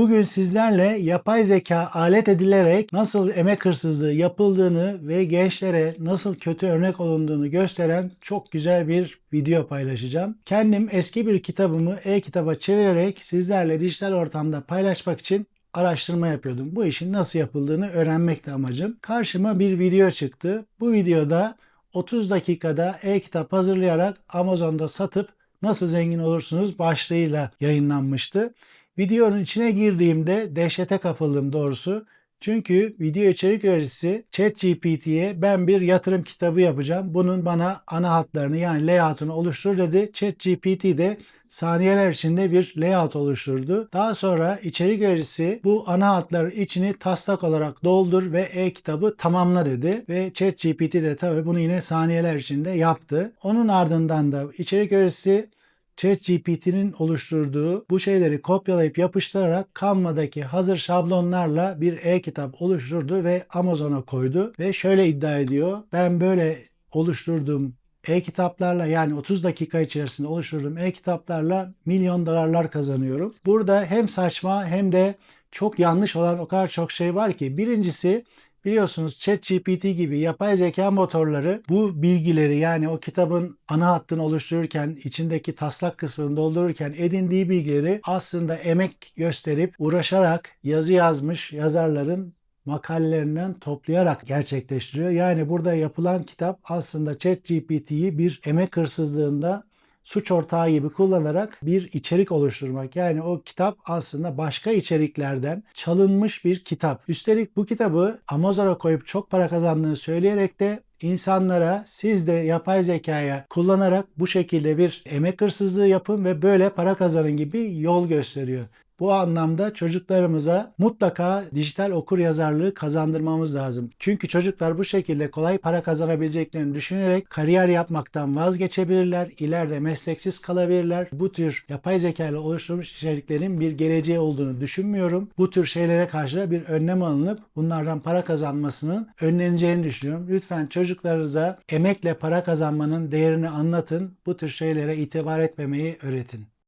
Bugün sizlerle yapay zeka alet edilerek nasıl emek hırsızlığı yapıldığını ve gençlere nasıl kötü örnek olunduğunu gösteren çok güzel bir video paylaşacağım. Kendim eski bir kitabımı e-kitaba çevirerek sizlerle dijital ortamda paylaşmak için araştırma yapıyordum. Bu işin nasıl yapıldığını öğrenmekti amacım. Karşıma bir video çıktı. Bu videoda 30 dakikada e-kitap hazırlayarak Amazon'da satıp nasıl zengin olursunuz başlığıyla yayınlanmıştı. Videonun içine girdiğimde dehşete kapıldım doğrusu. Çünkü video içerik üreticisi ChatGPT'ye ben bir yatırım kitabı yapacağım. Bunun bana ana hatlarını yani layout'unu oluştur dedi. ChatGPT de saniyeler içinde bir layout oluşturdu. Daha sonra içerik üreticisi bu ana hatların içini taslak olarak doldur ve e-kitabı tamamla dedi. Ve ChatGPT de tabii bunu yine saniyeler içinde yaptı. Onun ardından da içerik üreticisi ChatGPT'nin oluşturduğu bu şeyleri kopyalayıp yapıştırarak Canva'daki hazır şablonlarla bir e-kitap oluşturdu ve Amazon'a koydu ve şöyle iddia ediyor. Ben böyle oluşturduğum e-kitaplarla yani 30 dakika içerisinde oluşturduğum e-kitaplarla milyon dolarlar kazanıyorum. Burada hem saçma hem de çok yanlış olan o kadar çok şey var ki birincisi Biliyorsunuz ChatGPT gibi yapay zeka motorları bu bilgileri yani o kitabın ana hattını oluştururken, içindeki taslak kısmını doldururken edindiği bilgileri aslında emek gösterip uğraşarak yazı yazmış yazarların makalelerinden toplayarak gerçekleştiriyor. Yani burada yapılan kitap aslında ChatGPT'yi bir emek hırsızlığında suç ortağı gibi kullanarak bir içerik oluşturmak. Yani o kitap aslında başka içeriklerden çalınmış bir kitap. Üstelik bu kitabı Amazon'a koyup çok para kazandığını söyleyerek de insanlara siz de yapay zekaya kullanarak bu şekilde bir emek hırsızlığı yapın ve böyle para kazanın gibi yol gösteriyor. Bu anlamda çocuklarımıza mutlaka dijital okur yazarlığı kazandırmamız lazım. Çünkü çocuklar bu şekilde kolay para kazanabileceklerini düşünerek kariyer yapmaktan vazgeçebilirler, ileride mesleksiz kalabilirler. Bu tür yapay zeka ile oluşturulmuş içeriklerin bir geleceği olduğunu düşünmüyorum. Bu tür şeylere karşı bir önlem alınıp bunlardan para kazanmasının önleneceğini düşünüyorum. Lütfen çocuklarınıza emekle para kazanmanın değerini anlatın. Bu tür şeylere itibar etmemeyi öğretin.